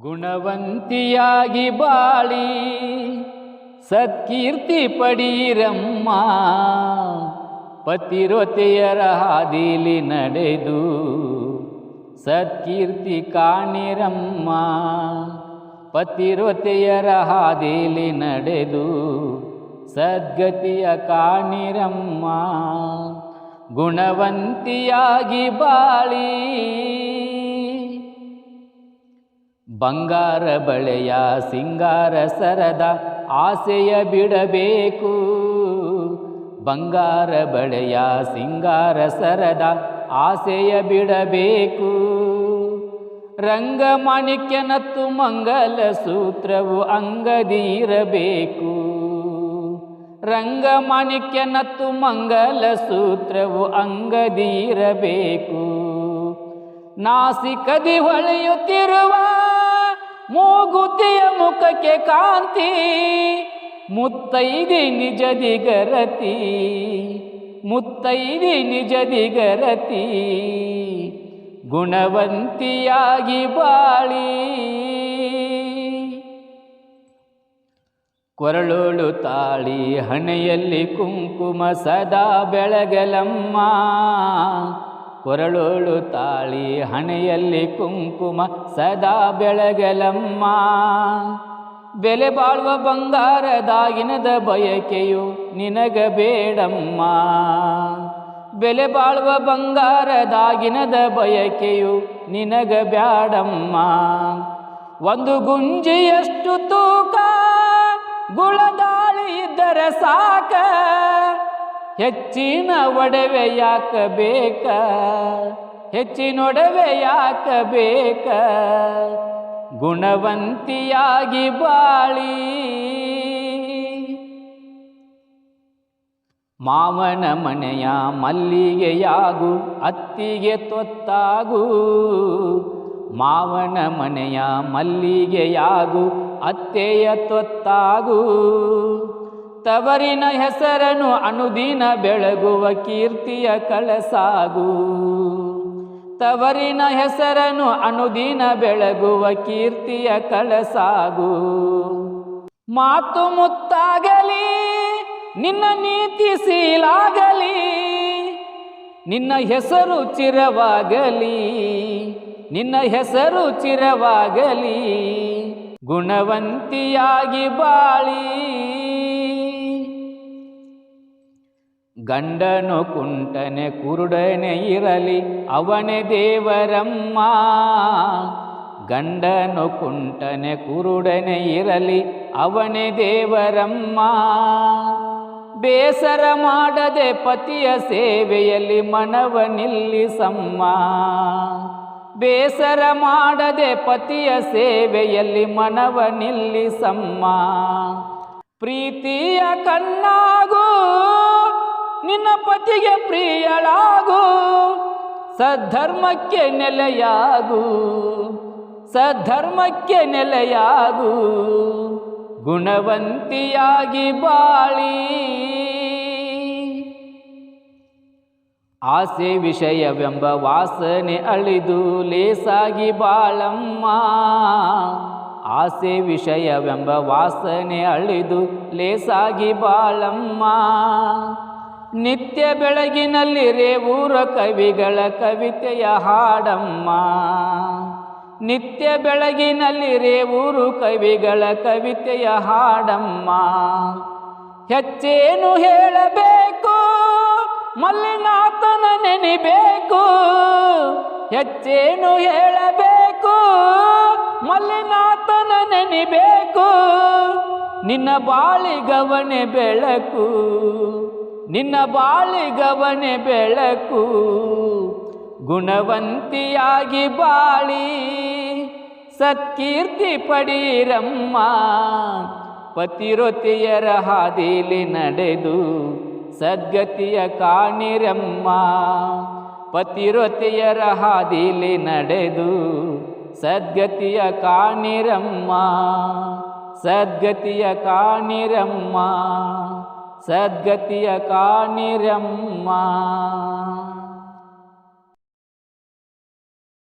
ಗುಣವಂತಿಯಾಗಿ ಬಾಳಿ, ಸತ್ಕೀರ್ತಿ ಪಡೀರಮ್ಮ, ಪತಿರೊತೆಯರ ಹಾದಿಲಿ ನಡೆದು ಸತ್ಕೀರ್ತಿ ಕಾಣಿರಮ್ಮ, ಪತಿರೊತೆಯರ ಹಾದಿಲಿ ನಡೆದು ಸದ್ಗತಿಯ ಕಾಣಿರಮ್ಮ. ಗುಣವಂತಿಯಾಗಿ ಬಾಳಿ ಬಂಗಾರ ಬಳೆಯ ಸಿಂಗಾರ ಸರದ ಆಸೆಯ ಬಿಡಬೇಕು. ಬಂಗಾರ ಬಳೆಯ ಸಿಂಗಾರ ಸರದ ಆಸೆಯ ಬಿಡಬೇಕು. ರಂಗಮಾಣಿಕ್ಯನತ್ತು ಮಂಗಲ ಸೂತ್ರವು ಅಂಗದಿರಬೇಕು ರಂಗಮಾಣಿಕ್ಯನತ್ತು ಮಂಗಲ ಸೂತ್ರವು ಅಂಗದಿರಬೇಕು ನಾಸಿಕದಿ ಹೊಳೆಯುತ್ತಿರುವ ಮೂಗುತಿಯ ಮುಖಕ್ಕೆ ಕಾಂತಿ, ಮುತ್ತೈದಿ ನಿಜದಿಗರತಿ ಮುತ್ತೈದಿ ನಿಜದಿಗರತಿ ಗುಣವಂತಿಯಾಗಿ ಬಾಳಿ. ಕೊರಳೋಳು ತಾಳಿ ಹಣೆಯಲ್ಲಿ ಕುಂಕುಮ ಸದಾ ಬೆಳಗಲಮ್ಮ. ಕೊರಳೋಳು ತಾಳಿ ಹಣೆಯಲ್ಲಿ ಕುಂಕುಮ ಸದಾ ಬೆಳಗಲಮ್ಮ. ಬೆಲೆ ಬಾಳುವ ಬಂಗಾರದಾಗಿನದ ಬಯಕೆಯು ನಿನಗ ಬೇಡಮ್ಮ. ಬೆಲೆ ಬಾಳುವ ಬಂಗಾರದಾಗಿನದ ಬಯಕೆಯು ನಿನಗ ಬ್ಯಾಡಮ್ಮ. ಒಂದು ಗುಂಜಿಯಷ್ಟು ತೂಕ ಗುಳದಾಳಿ ಇದ್ದರೆ ಸಾಕ. ಹೆಚ್ಚಿನ ಒಡವೆ ಯಾಕ ಹೆಚ್ಚಿನ ಒಡವೆ ಯಾಕ ಬೇಕ ಗುಣವಂತಿಯಾಗಿ ಬಾಳಿ. ಮಾವನ ಮನೆಯ ಮಲ್ಲಿಗೆಯಾಗು, ಅತ್ತಿಗೆ ತೊತ್ತಾಗು. ಮಾವನ ಮನೆಯ ಮಲ್ಲಿಗೆಯಾಗು, ಅತ್ತೆಯ ತೊತ್ತಾಗು. ತವರಿನ ಹೆಸರನು ಅನುದಿನ ಬೆಳಗುವ ಕೀರ್ತಿಯ ಕಳಸಾಗು. ತವರಿನ ಹೆಸರನು ಅನುದಿನ ಬೆಳಗುವ ಕೀರ್ತಿಯ ಕಳಸಾಗು. ಮಾತು ಮುತ್ತಾಗಲಿ, ನಿನ್ನ ನೀತಿ ಸೀಲಾಗಲಿ, ನಿನ್ನ ಹೆಸರು ಚಿರವಾಗಲಿ, ನಿನ್ನ ಹೆಸರು ಚಿರವಾಗಲಿ. ಗುಣವಂತಿಯಾಗಿ ಬಾಳಿ. ಗಂಡನು ಕುಂಟನೆ ಕುರುಡನೆ ಇರಲಿ, ಅವನೇ ದೇವರಮ್ಮ. ಗಂಡನು ಕುಂಟನೆ ಕುರುಡನೆ ಇರಲಿ, ಅವನೇ ದೇವರಮ್ಮ. ಬೇಸರ ಮಾಡದೆ ಪತಿಯ ಸೇವೆಯಲ್ಲಿ ಮನವ ನಿಲ್ಲಿಸಮ್ಮ. ಬೇಸರ ಮಾಡದೆ ಪತಿಯ ಸೇವೆಯಲ್ಲಿ ಮನವ ನಿಲ್ಲಿಸಮ್ಮ. ಪ್ರೀತಿಯ ಕಣ್ಣಾಗು ನಿನ್ನ ಪತಿಗೆ ಪ್ರಿಯಳಾಗು, ಸದ್ಧರ್ಮಕ್ಕೆ ನೆಲೆಯಾಗು ಸದ್ಧರ್ಮಕ್ಕೆ ನೆಲೆಯಾಗು, ಗುಣವಂತಿಯಾಗಿ ಬಾಳಿ. ಆಸೆ ವಿಷಯವೆಂಬ ವಾಸನೆ ಅಳಿದು ಲೇಸಾಗಿ ಬಾಳಮ್ಮ. ಆಸೆ ವಿಷಯವೆಂಬ ವಾಸನೆ ಅಳಿದು ಲೇಸಾಗಿ ಬಾಳಮ್ಮ. ನಿತ್ಯ ಬೆಳಗಿನಲ್ಲಿ ರೇವೂರ ಕವಿಗಳ ಕವಿತೆಯ ಹಾಡಮ್ಮ. ನಿತ್ಯ ಬೆಳಗಿನಲ್ಲಿ ರೇವೂರು ಕವಿಗಳ ಕವಿತೆಯ ಹಾಡಮ್ಮ. ಹೆಚ್ಚೇನು ಹೇಳಬೇಕು, ಮಲ್ಲಿನಾಥನ ನೆನಿಬೇಕು. ಹೆಚ್ಚೇನು ಹೇಳಬೇಕು, ಮಲ್ಲಿನಾಥನ ನೆನಿಬೇಕು. ನಿನ್ನ ಬಾಳಿಗವನೆ ಬೆಳಕು ನಿನ್ನ ಬಾಳಿಗವನೆ ಬೆಳಕು, ಗುಣವಂತಿಯಾಗಿ ಬಾಳಿ. ಸತ್ಕೀರ್ತಿ ಪಡೀರಮ್ಮ, ಪತಿರೊತಿಯರ ಹಾದಿಲಿ ನಡೆದು ಸದ್ಗತಿಯ ಕಾಣಿರಮ್ಮ. ಪತಿರೊತಿಯರ ಹಾದಿಲಿ ನಡೆದು ಸದ್ಗತಿಯ ಕಾಣಿರಮ್ಮ ಸದ್ಗತಿಯ ಕಾಣಿರಮ್ಮ. सद्गति यकाणि